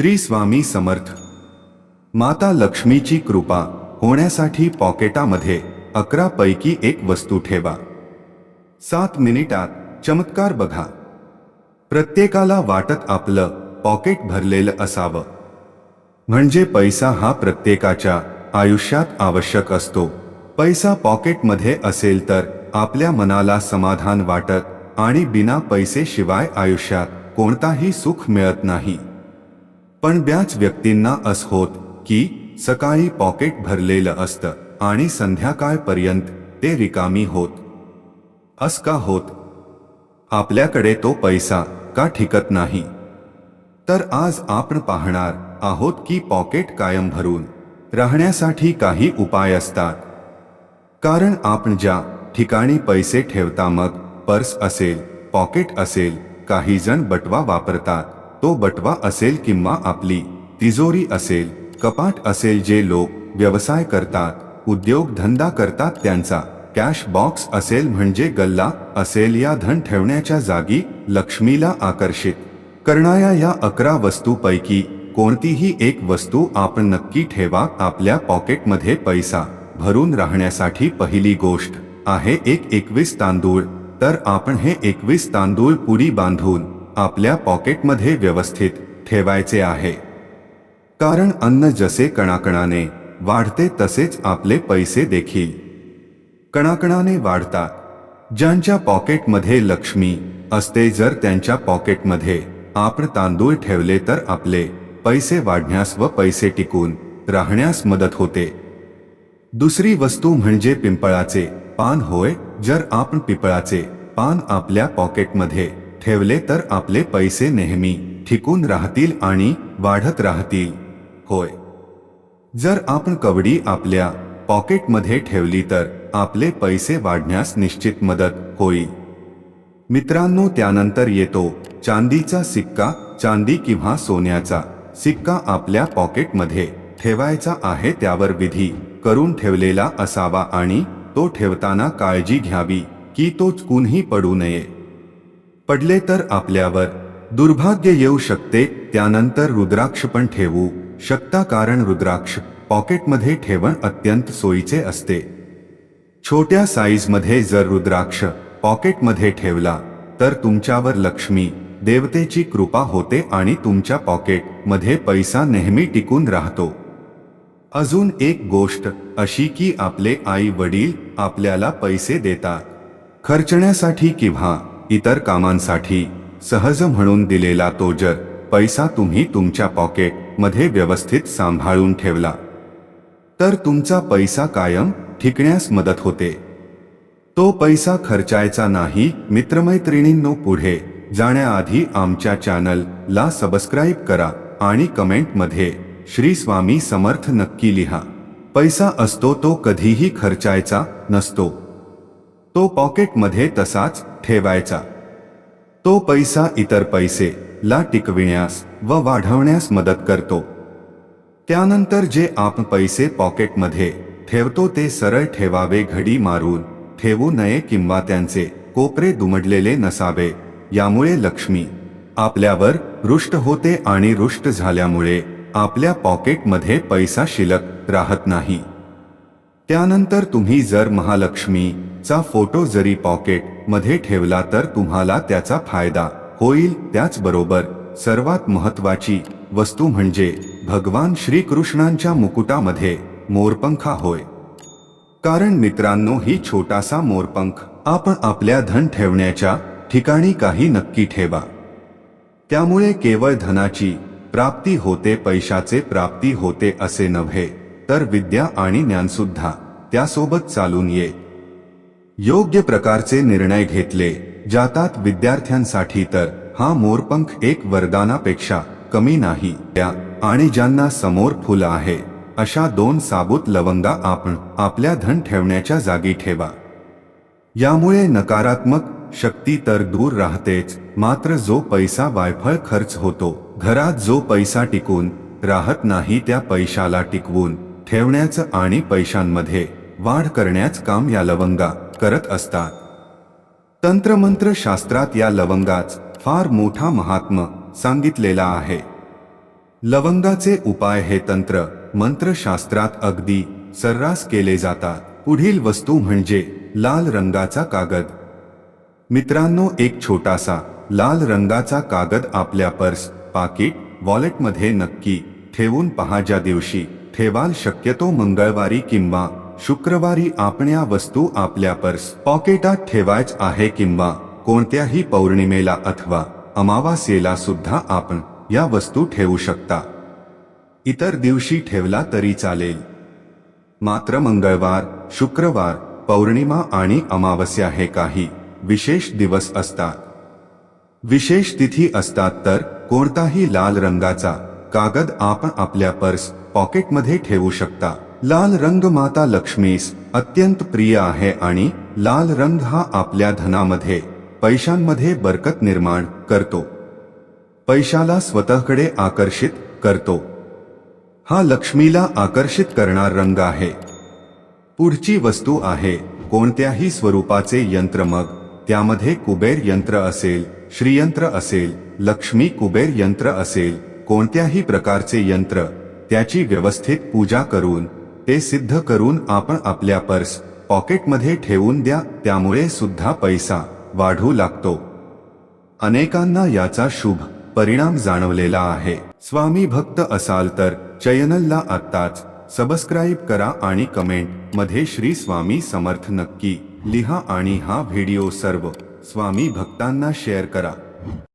श्री स्वामी समर्थ. माता लक्ष्मीची कृपा होण्यासाठी पॉकेटामध्ये अकरा पैकी एक वस्तू ठेवा. सात मिनिटात चमत्कार बघा. प्रत्येकाला वाटत आपलं पॉकेट भरलेलं असावं. म्हणजे पैसा हा प्रत्येकाच्या आयुष्यात आवश्यक असतो. पैसा पॉकेटमध्ये असेल तर आपल्या मनाला समाधान वाटत आणि बिना पैसे शिवाय आयुष्यात कोणताही सुख मिळत नाही. पण बऱ्याच व्यक्तींना अस होत की, सकाळी पॉकेट भरलेलं असतं आणि संध्याकाळपर्यंत ते रिकामी होत. अस का होत? आपल्याकडे तो पैसा का ठिकत नाही? तर आज आपण पाहणार आहोत की पॉकेट कायम भरून राहण्यासाठी काही उपाय असतात. कारण आपण ज्या ठिकाणी पैसे ठेवता मग पर्स असेल, पॉकेट असेल, काही जण बटवा वापरतात. तो बटवा असेल किंवा आपली तिजोरी असेल कपाट असेल जे लोक व्यवसाय करतात उद्योग धंदा करतात त्यांचा कॅश बॉक्स असेल म्हणजे गल्ला असेल या धन ठेवण्याच्या जागी लक्ष्मीला आकर्षित. करणाऱ्या या अकरा वस्तूपैकी कोणतीही एक वस्तू आपण नक्की ठेवा आपल्या पॉकेटमध्ये पैसा भरून राहण्यासाठी पहिली गोष्ट आहे एक एकवीस तांदूळ तर आपण हे एकवीस तांदूळ पुरी बांधून आपल्या पॉकेटमध्ये व्यवस्थित ठेवायचे आहे. कारण अन्न जसे कणाकणाने वाढते तसेच आपले पैसे देखील. कणाकणाने वाढतात. ज्यांच्या पॉकेटमध्ये लक्ष्मी असते जर त्यांच्या पॉकेटमध्ये आपण तांदूळ ठेवले तर आपले पैसे वाढण्यास व पैसे टिकून राहण्यास मदत होते. दुसरी वस्तू म्हणजे पिंपळाचे पान होय जर आपण पिंपळाचे पान आपल्या पॉकेटमध्ये ठेवले तर आपले पैसे नेहमी ठिकून राहतील आणि वाढत राहतील. होय. जर आपण कवडी आपल्या पॉकेटमध्ये ठेवली तर आपले पैसे वाढण्यास निश्चित मदत होईल. मित्रांनो त्यानंतर येतो चांदीचा सिक्का चांदी किंवा सोन्याचा सिक्का आपल्या पॉकेटमध्ये ठेवायचा आहे त्यावर विधी करून ठेवलेला असावा आणि तो ठेवताना काळजी घ्यावी की तो चुकूनही पडू नये. पडले तर आपल्यावर. दुर्भाग्य येऊ शकते त्यानंतर रुद्राक्ष पण ठेवू शकता कारण रुद्राक्ष पॉकेटमध्ये ठेवण अत्यंत सोयीचे असते. छोट्या साईजमध्ये जर रुद्राक्ष पॉकेटमध्ये ठेवला तर तुमच्यावर लक्ष्मी देवतेची कृपा होते आणि तुमच्या पॉकेटमध्ये पैसा नेहमी टिकून राहतो. अजून एक गोष्ट अशी की आपले आई वडील आपल्याला पैसे देतात. खर्चण्यासाठी किंवा इतर कामांसाठी सहज म्हणून दिलेला तो जर पैसा तुम्ही तुमच्या पॉकेटमध्ये व्यवस्थित सांभाळून ठेवला तर तुमचा पैसा कायम ठिकण्यास मदत होते. तो पैसा खर्चायचा नाही मित्रमैत्रिणींनो पुढे जाण्याआधी आमच्या चॅनलला सबस्क्राईब करा आणि कमेंटमध्ये श्री स्वामी समर्थ नक्की लिहा. पैसा असतो तो कधीही खर्चायचा नसतो. तो पॉकेटमध्ये तसाच ठेवायचा. तो पैसा इतर पैसे ला टिकविण्यास व वाढवण्यास मदत करतो. त्यानंतर जे आपण पैसे पॉकेटमध्ये ठेवतो ते सरळ ठेवावे घडी मारून ठेवू नये किंवा त्यांचे कोपरे दुमडलेले नसावे यामुळे लक्ष्मी आपल्यावर रुष्ट होते आणि रुष्ट झाल्यामुळे आपल्या पॉकेटमध्ये पैसा शिल्लक राहत नाही. त्यानंतर तुम्ही जर महालक्ष्मीचा फोटो जरी पॉकेटमध्ये ठेवला तर तुम्हाला त्याचा फायदा होईल. त्याचबरोबर सर्वात महत्वाची वस्तू म्हणजे भगवान श्रीकृष्णांच्या मुकुटामध्ये मोरपंखा होय. कारण मित्रांनो ही छोटासा मोरपंख आपण आपल्या धन ठेवण्याच्या ठिकाणी काही नक्की ठेवा. त्यामुळे केवळ धनाची प्राप्ती होते पैशाचे प्राप्ती होते असे नव्हे. तर विद्या आणि ज्ञानसुद्धा त्यासोबत चालून ये. योग्य प्रकारचे निर्णय घेतले जातात विद्यार्थ्यांसाठी तर हा मोरपंख एक वरदानापेक्षा कमी नाही. त्या आणि ज्यांना समोर फुलं आहे अशा दोन साबूत लवंगा आपण आपल्या धन ठेवण्याच्या जागी ठेवा. यामुळे नकारात्मक शक्ती तर दूर राहतेच मात्र जो पैसा वायफळ खर्च होतो घरात जो पैसा टिकून राहत नाही त्या पैशाला टिकवून ठेवण्याचं आणि पैशांमध्ये वाढ करण्याचं काम या लवंगा करत असतात. तंत्रमंत्र शास्त्रात या लवंगाच फार मोठा महात्म सांगितलेला आहे. लवंगाचे उपाय हे तंत्र मंत्रशास्त्रात अगदी सर्रास केले जातात. पुढील वस्तू म्हणजे लाल रंगाचा कागद. मित्रांनो एक छोटासा लाल रंगाचा कागद आपल्या पर्स पाकिट वॉलेटमध्ये नक्की ठेवून पहा ज्या दिवशी ठेवाल शक्यतो मंगळवारी किंवा शुक्रवारी आपण या वस्तू आपल्या पर्स पॉकेटात ठेवायच आहे किंवा कोणत्याही पौर्णिमेला अथवा अमावास्येला सुद्धा आपण या वस्तू ठेवू शकता. इतर दिवशी ठेवला तरी चालेल. मात्र मंगळवार शुक्रवार पौर्णिमा आणि अमावस्या हे काही विशेष दिवस असतात. विशेष तिथी असतात तर कोणताही लाल रंगाचा कागद आपण आपल्या पर्स पॉकेटमध्ये ठेवू शकता. लाल रंग माता लक्ष्मीस अत्यंत प्रिय आहे आणि लाल रंग हा आपल्या धनामध्ये पैशांमध्ये बरकत निर्माण करतो. पैशाला स्वतःकडे आकर्षित करतो. हा लक्ष्मीला आकर्षित करणार रंग आहे. पुढची वस्तू आहे कोणत्याही स्वरूपाचे यंत्र मग. त्यामध्ये कुबेर यंत्र असेल श्रीयंत्र असेल लक्ष्मी कुबेर यंत्र असेल कोणत्याही प्रकारचे यंत्र त्याची व्यवस्थित पूजा करून ते सिद्ध करून आपण आपल्या पर्स पॉकेटमध्ये ठेवून द्या त्यामुळे सुद्धा पैसा वाढू लागतो. अनेकांना याचा शुभ परिणाम जाणवलेला आहे. स्वामी भक्त असाल तर चॅनलला आत्ताच सबस्क्राईब करा आणि कमेंटमध्ये श्री स्वामी समर्थ नक्की लिहा आणि हा व्हिडिओ सर्व स्वामी भक्तांना शेअर करा.